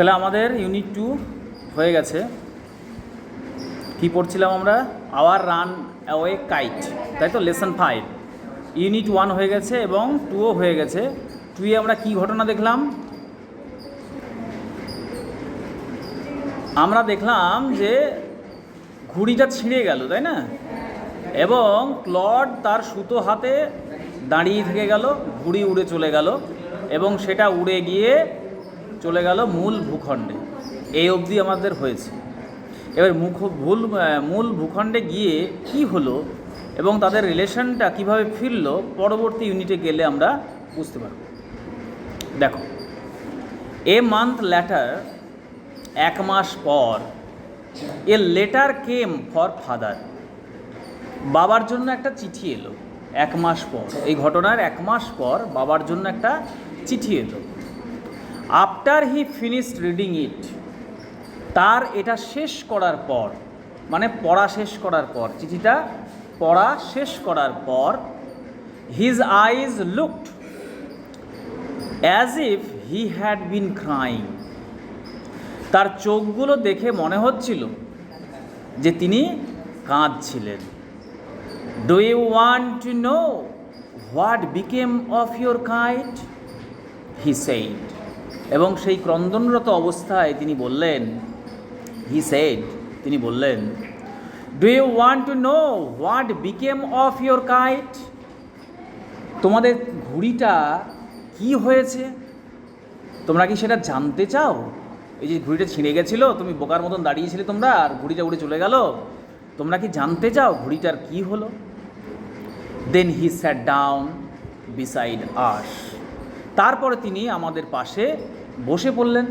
তাহলে আমাদের unit two হয়ে গেছে। কি পড়ছিলাম আমরা? আওয়ার রান অ্যাওয়ে কাইট তাই তো? লেসন ফাইভ ইউনিট ওয়ান হয়ে গেছে এবং টুও হয়ে গেছে। টুয়ে আমরা কি ঘটনা দেখলাম? আমরা দেখলাম যে ঘুড়িটা ছিঁড়ে গেল, তাই না? এবং ক্লড তার সুতো হাতে দাঁড়িয়ে থেকে গেল, ঘুড়ি উড়ে চলে গেল এবং সেটা উড়ে গিয়ে চলে গেল মূল ভূখণ্ডে। এই অবধি আমাদের হয়েছে। এবার মুখ ভুল মূল ভূখণ্ডে গিয়ে কি হলো এবং তাদের রিলেশনটা কীভাবে ফিরল, পরবর্তী ইউনিটে গেলে আমরা বুঝতে পারব। দেখো এ মান্থ ল্যাটার এক মাস পর, a letter came for father বাবার জন্য একটা চিঠি এলো, এক মাস পর। এই ঘটনার এক মাস পর বাবার জন্য একটা চিঠি এলো। After he finished reading it তার এটা শেষ করার পর মানে পড়া শেষ করার পর, চিঠিটা পড়া শেষ করার পর his eyes looked as if he had been crying তার চোখগুলো দেখে মনে হচ্ছিল যে তিনি কাঁদছিলেন। Do you want to know what became of your kite he said এবং সেই ক্রন্দনরত অবস্থায় তিনি বললেন হি সেড তিনি বললেন do you want to know what became of your kite তোমাদের ঘুড়িটা কি হয়েছে? তোমরা কি সেটা জানতে চাও? এই যে ঘুড়িটা ছিঁড়ে গেছিল, তুমি বোকার মতন দাঁড়িয়েছিলে তোমরা আর ঘুড়িটা উড়ে চলে গেল। তোমরা কি জানতে চাও ঘুড়িটার কি হলো? দেন হি স্যাট ডাউন বিসাইড আস তারপরে তিনি আমাদের পাশে বসে পড়লেন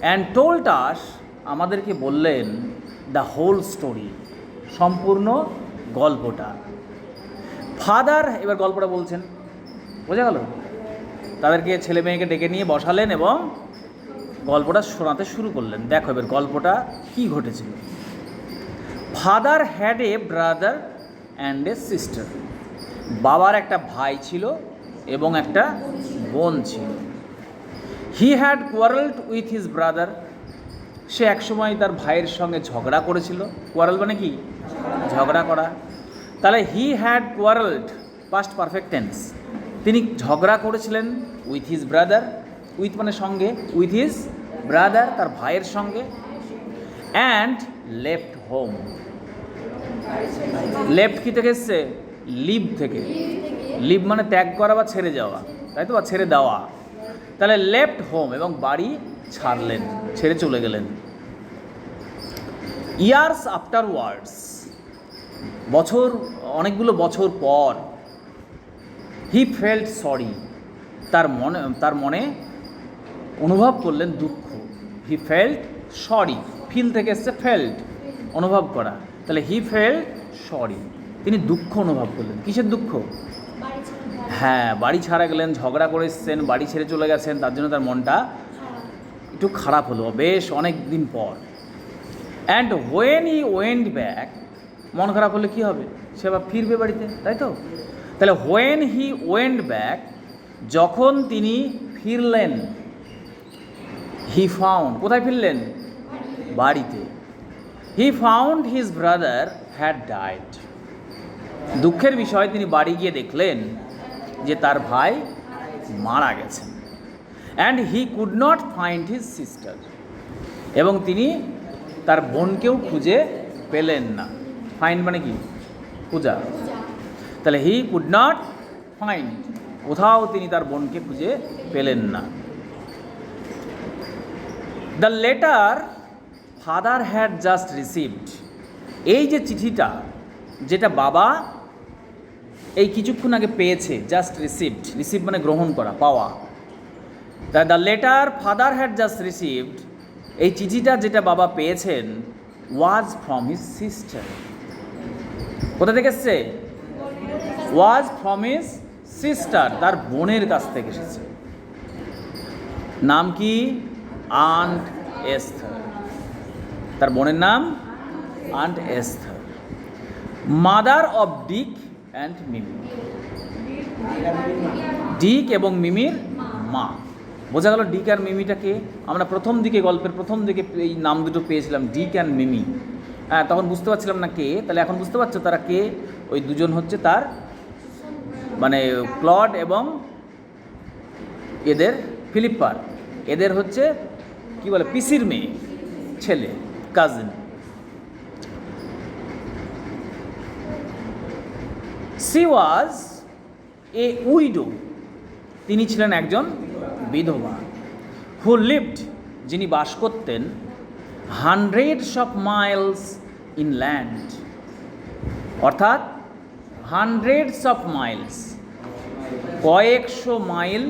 অ্যান্ড টোল্ড আস আমাদেরকে বললেন দ্য হোল স্টোরি সম্পূর্ণ গল্পটা। ফাদার এবার গল্পটা বলছেন। বোঝা গেল? তাদেরকে ছেলে মেয়েকে ডেকে নিয়ে বসালেন এবং গল্পটা শোনাতে শুরু করলেন। দেখো এবার গল্পটা কি ঘটেছিল father had a brother and a sister বাবার একটা ভাই ছিল এবং একটা বোন ছিল। He had quarrelled with his brother সে একসময় তার ভাইয়ের সঙ্গে ঝগড়া করেছিল। কোয়ারেল মানে কি? ঝগড়া করা। তাহলে he had quarrelled past perfect tense তিনি ঝগড়া করেছিলেন উইথ হিজ ব্রাদার উইথ মানে সঙ্গে উইথ হিজ ব্রাদার তার ভাইয়ের সঙ্গে অ্যান্ড লেফট হোম লেফট কী থেকে এসছে? লিভ থেকে। লিভ মানে ত্যাগ করা বা ছেড়ে যাওয়া। তাই তো? বা ছেড়ে দেওয়া। তাহলে লেফট হোম এবং বাড়ি ছাড়লেন, ছেড়ে চলে গেলেন। ইয়ার্স আফটার ওয়ার্ডস বছর, অনেকগুলো বছর পর হি ফেল্ট সরি তার মনে তার মনে অনুভব করলেন দুঃখ। হি ফেল্ট সরি ফিল থেকে এসছে ফেল্ট অনুভব করা। তাহলে হি ফেল্ট সরি তিনি দুঃখ অনুভব করলেন। কিসের দুঃখ? হ্যাঁ বাড়ি ছাড়া গেলেন, ঝগড়া করে এসছেন, বাড়ি ছেড়ে চলে গেছেন, তার জন্য তার মনটা একটু খারাপ হলো, বেশ অনেক দিন পর। And when he went back মন খারাপ হলে কী হবে? সে আবার ফিরবে বাড়িতে, তাই তো? তাহলে হোয়েন হি ওয়েন্ড ব্যাক যখন তিনি ফিরলেন হি ফাউন্ড কোথায় ফিরলেন? বাড়িতে। He found his brother had died দুঃখের বিষয়, তিনি বাড়ি গিয়ে দেখলেন যে তার ভাই মারা গেছেন and he could not find his sister এবং তিনি তার বোনকেও খুঁজে পেলেন না। ফাইন্ড মানে কি? পূজা। তাহলে হি কুড নট ফাইন্ড কোথাও তিনি তার বোনকে খুঁজে পেলেন না। The letter father had just received এই যে চিঠিটা, যেটা বাবা এই কিছুক্ষণ আগে পেয়েছে জাস্ট রিসিভড রিসিভ মানে গ্রহণ করা, পাওয়া। তা the letter father had just received এই চিঠিটা যেটা বাবা পেয়েছেন ওয়াজ ফ্রম হিজ সিস্টার কোথা থেকে এসছে? ওয়াজ ফ্রম হিজ সিস্টার তার বোনের কাছ থেকে এসেছে। নাম কি? আন্ট এস্থর তার বোনের নাম? Aunt Esther mother of Dick and Mimi Dick এবং মিমির মা। বোঝা গেল ডিক আর মিমিটাকে আমরা প্রথম দিকে, গল্পের প্রথম দিকে এই নাম দুটো পেয়েছিলাম ডিক অ্যান্ড মিমি হ্যাঁ তখন বুঝতে পারছিলাম না কে। তাহলে এখন বুঝতে পারছ তারা কে? ওই দুজন হচ্ছে তার মানে ক্লড এবং এদের ফিলিপ্পার এদের হচ্ছে কি বলে? পিসির মেয়ে, ছেলে cousin she was a widow. তিনি ছিলেন একজন বিধবা হু লিভড যিনি বাস করতেন হান্ড্রেডস অফ মাইলস ইনল্যান্ড অর্থাৎ হান্ড্রেডস অফ মাইলস কয়েকশো মাইল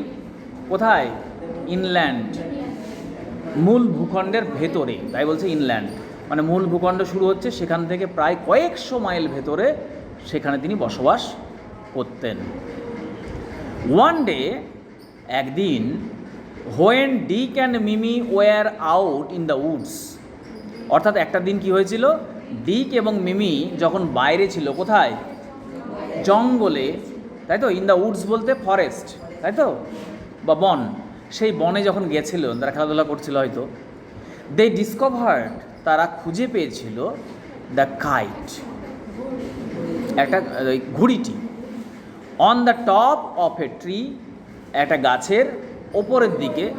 কোথায়? ইনল্যান্ড মূল ভূখণ্ডের ভেতরে, তাই বলছে ইনল্যান্ড মানে মূল ভূখণ্ড শুরু হচ্ছে সেখান থেকে প্রায় কয়েকশো মাইল ভেতরে সেখানে তিনি বসবাস করতেন। ওয়ান ডে একদিন when Dick and Mimi were out in the woods অর্থাৎ একটা দিন কি হয়েছিল? ডিক এবং মিমি যখন বাইরে ছিল, কোথায়? জঙ্গলে, তাই তো? ইন দ্য উডস বলতে ফরেস্ট তাই তো? বা বন। সেই বনে যখন গেছিল, তারা খেলাধুলা করছিল হয়তো দে ডিসকভার্ড তারা খুঁজে পেয়েছিল দ্য কাইট একটা, ওই ঘুড়িটি। On the top of a tree একটা গাছের ওপরের দিকে,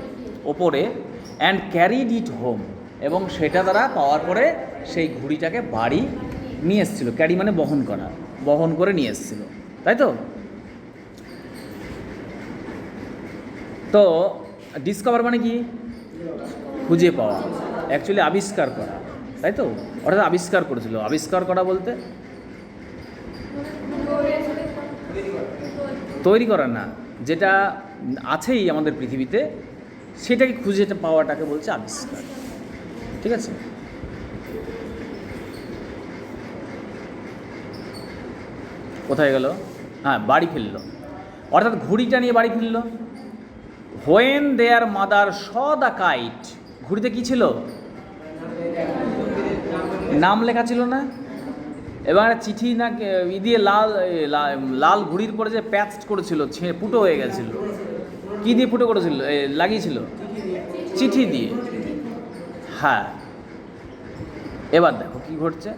ওপরে অ্যান্ড ক্যারিড ইট হোম এবং সেটা তারা পাওয়ার পরে সেই ঘুড়িটাকে বাড়ি নিয়ে এসেছিল। ক্যারি মানে বহন করা, বহন করে নিয়ে এসেছিল। তাই তো? তো ডিসকভার মানে কি? খুঁজে পাওয়া। অ্যাকচুয়ালি আবিষ্কার করা। তাই তো? অর্থাৎ আবিষ্কার করেছিল। আবিষ্কার করা বলতে তৈরি করা না, যেটা আছেই আমাদের পৃথিবীতে, সেটাকে খুঁজে পাওয়াটাকে বলছে আবিষ্কার। ঠিক আছে? কোথায় গেল? হ্যাঁ বাড়ি ফিরল। অর্থাৎ ঘুড়িটা নিয়ে বাড়ি ফিরল। When their mother saw the kite ঘুড়িতে কী ছিল? নাম লেখা ছিল না? এবং একটা চিঠি না ই দিয়ে লাল লাল ঘুড়ির পরে যে প্যাচ করেছিল, ছে, ফুটো হয়ে গেছিল। কি দিয়ে ফুটো করেছিল? লাগিয়েছিল? চিঠি দিয়ে। হ্যাঁ। এবার দেখো কি ঘটছে।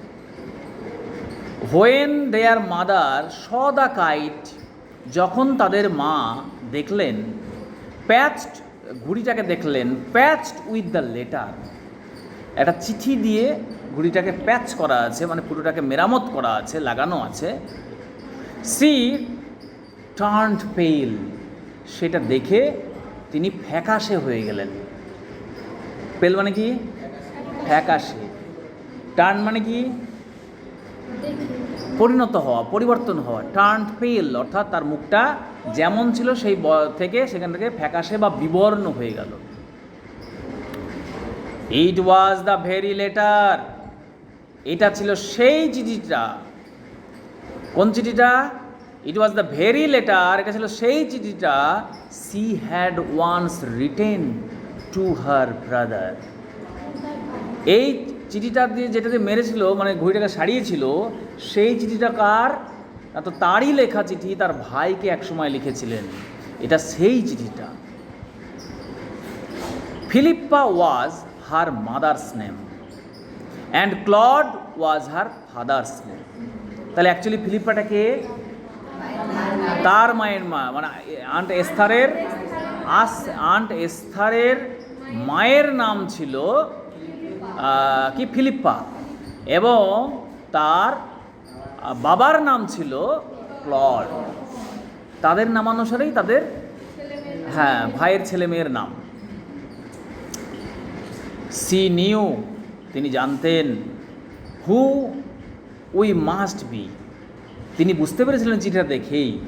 When their mother saw the kite যখন তাদের মা দেখলেন প্যাচড ঘুড়িটাকে দেখলেন প্যাচড উইথ দ্য লেটার একটা চিঠি দিয়ে ঘুড়িটাকে প্যাচ করা আছে মানে পুরোটাকে মেরামত করা আছে, লাগানো আছে। সি টার্নড পেল সেটা দেখে তিনি ফ্যাকাশে হয়ে গেলেন। পেল মানে কি? ফ্যাকাশে। টার্ন মানে কি? পরিণত হওয়া, পরিবর্তন হওয়া। টার্ন পেল অর্থাৎ তার মুখটা যেমন ছিল সেই থেকে সেখান থেকে ফ্যাকাশে বা বিবর্ণ হয়ে গেল। It was the very letter এটা ছিল সেই চিঠিটা। কোন চিঠিটা? It was the very letter এটা ছিল সেই চিঠিটা she had once written to her brother এই চিঠিটা দিয়ে যেটা দিয়ে মেরেছিল মানে ঘড়িটাকে সারিয়েছিল, সেই চিঠিটা কার? না তো তারই লেখা চিঠি, তার ভাইকে একসময় লিখেছিলেন। এটা সেই চিঠিটা। Philippa was her mother's name and Claude was her father's name তাহলে অ্যাকচুয়ালি ফিলিপ্পাটাকে তার মায়ের মা মানে আন্ট এস্থারের আস আন্ট এস্থারের মায়ের নাম ছিল কি? ফিলিপ্পা। এবং তার বাবার নাম ছিল ক্লড তাদের নামানুসারেই তাদের হ্যাঁ ভাইয়ের ছেলে মেয়ের নাম। সি নিউ তিনি জানতেন হু উই মাস্ট বি তিনি বুঝতে পেরেছিলেন চিঠিটা দেখেই।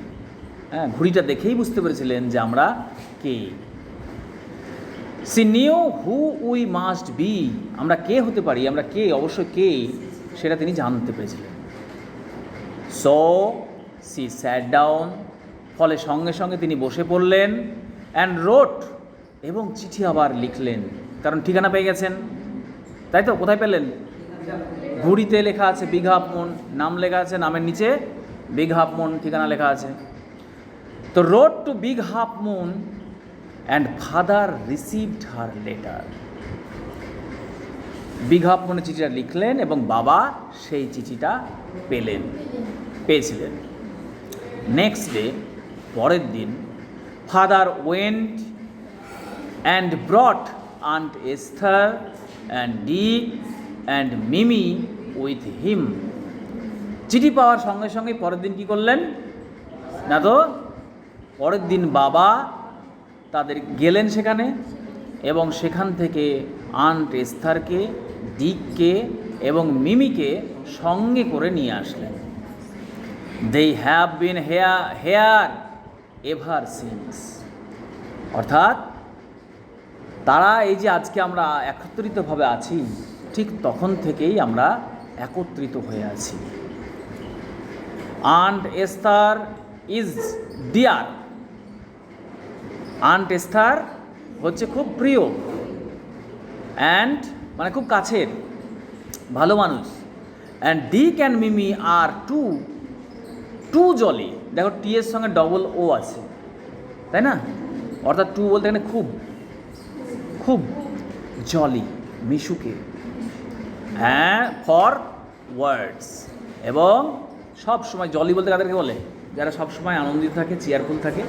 হ্যাঁ ঘুড়িটা দেখেই বুঝতে পেরেছিলেন যে আমরা কে। She knew who we must be আমরা কে হতে পারি, আমরা কে, অবশ্যই কে, সেটা তিনি জানতে পেরেছিলেন। সো সি স্যাট ডাউন ফলে সঙ্গে সঙ্গে তিনি বসে পড়লেন অ্যান্ড রোট এবং চিঠি আবার লিখলেন। কারণ ঠিকানা পেয়ে গেছেন। তাই তো? কোথায় পেলেন? ঘুড়িতে লেখা আছে বিগ হাফ মন নাম লেখা আছে, নামের নিচে বিগ হাফ মন ঠিকানা লেখা আছে। তো road to Big Half Moon and father received her letter বিজ্ঞাপনে চিঠিটা লিখলেন এবং বাবা সেই চিঠিটা পেলেন, পেয়েছিলেন। নেক্সট ডে পরের দিন father went and brought aunt Esther and Dick and Mimi with him চিঠি পাওয়ার সঙ্গে সঙ্গে পরের দিন কী করলেন? না তো, পরের দিন বাবা তাদের গেলেন সেখানে এবং সেখান থেকে আন্ট এস্থারকে ডিককে এবং মিমিকে সঙ্গে করে নিয়ে আসলেন। They have been here here ever since অর্থাৎ তারা এই যে আজকে আমরা একত্রিতভাবে আছি, ঠিক তখন থেকেই আমরা একত্রিত হয়ে আছি। Aunt Esther is dear aunt Esther হচ্ছে খুব প্রিয়। অ্যান্ড মানে খুব কাছের, ভালো মানুষ। And Dick and Mimi are too too jolly. দেখো টি এর সঙ্গে ডবল ও আছে, তাই না? অর্থাৎ টু বলতে এখানে খুব। খুব জলি মিশুকে। হ্যাঁ ফর ওয়ার্ডস এবং সব সময় জলি বলতে কাদেরকে বলে? যারা সব সময় আনন্দিত থাকে চেয়ারফুল থাকে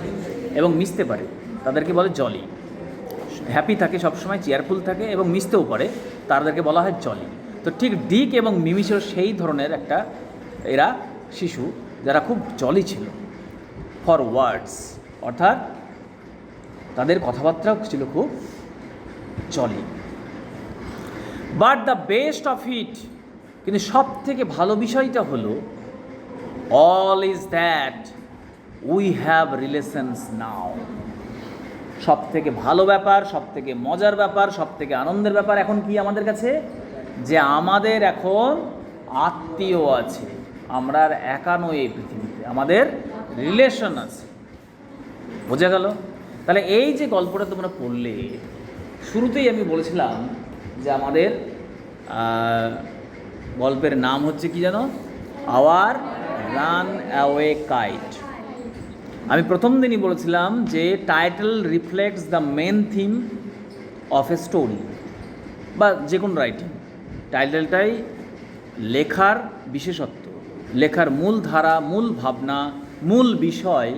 এবং মিশতে পারে, তাদেরকে বলে জলি হ্যাপি থাকে, সবসময় চেয়ারফুল থাকে এবং মিশতেও পারে, তাদেরকে বলা হয় জলি তো ঠিক ডিক এবং মিমিসের সেই ধরনের একটা এরা শিশু যারা খুব জলি ছিল। ফর ওয়ার্ডস অর্থাৎ তাদের কথাবার্তাও ছিল খুব jolly but the best of it কিন্তু সব থেকে ভালো বিষয়টা হলো all is that we have relations now সব থেকে ভালো ব্যাপার সব থেকে মজার ব্যাপার সব থেকে আনন্দের ব্যাপার এখন কি আমাদের কাছে? যে আমাদের এখন আত্মীয় আছে। আমরা আর একা নই এই পৃথিবীতে, আমাদের রিলেশন আছে। বোঝা গেল? তাহলে এই যে গল্পটা তোমরা পড়লে শুরুতেই আমি বলেছিলাম যে আমাদের গল্পের নাম হচ্ছে কি জানো? Our runaway kite. আমি প্রথম দিনই বলেছিলাম যে title reflects the main theme of a story বা যে কোনো রাইটিং। টাইটেলটাই লেখার বিশেষত্ব, লেখার মূল ধারা, মূল ভাবনা, মূল বিষয়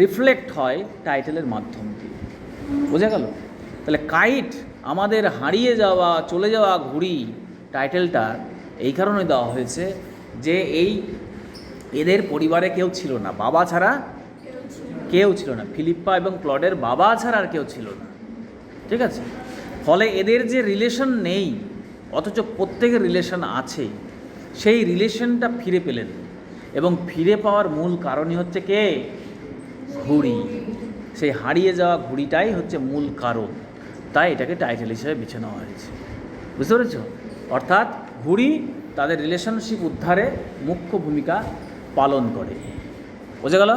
রিফ্লেক্ট হয় টাইটেলের মাধ্যম দিয়ে। বোঝা গেল? তাহলে কাইট আমাদের হারিয়ে যাওয়া, চলে যাওয়া ঘুড়ি টাইটেলটা এই কারণে দেওয়া হয়েছে যে এই এদের পরিবারে কেউ ছিল না। বাবা ছাড়া কেউ ছিল না। ফিলিপ্পা এবং ক্লডের বাবা ছাড়া আর কেউ ছিল না। ঠিক আছে? ফলে এদের যে রিলেশন নেই, অথচ প্রত্যেকের রিলেশন আছে, সেই রিলেশনটা ফিরে পেলেন। এবং ফিরে পাওয়ার মূল কারণই হচ্ছে কে? ঘুড়ি। সেই হারিয়ে যাওয়া ঘুড়িটাই হচ্ছে মূল কারণ। তাই এটাকে টাইটেল হিসেবে বেছে নেওয়া হয়েছে। বুঝতে পেরেছ? অর্থাৎ ঘুড়ি তাদের রিলেশনশিপ উদ্ধারে মুখ্য ভূমিকা পালন করে। বোঝা গেল?